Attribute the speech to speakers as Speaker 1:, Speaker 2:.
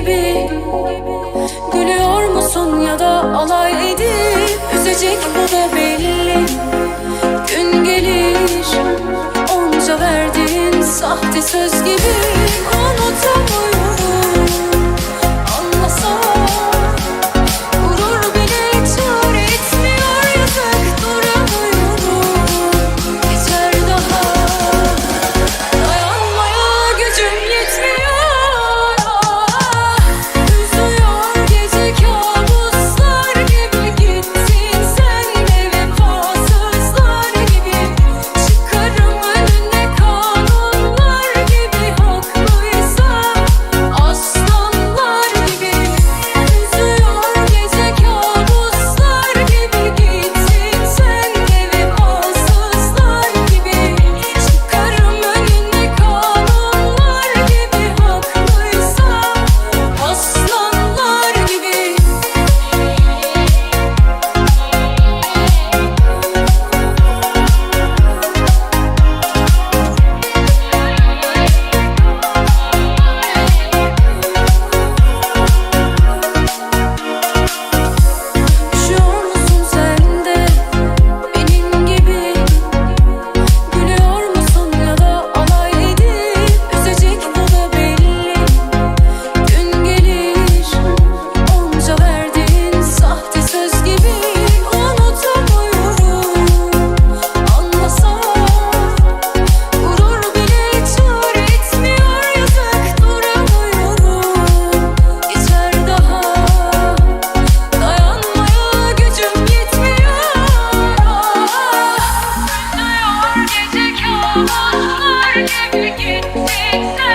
Speaker 1: gibi. Gülüyor musun ya da alay edip Üzecek bu da belli. Gün gelir onca verdiğin sahte söz gibi Sweet, sweet,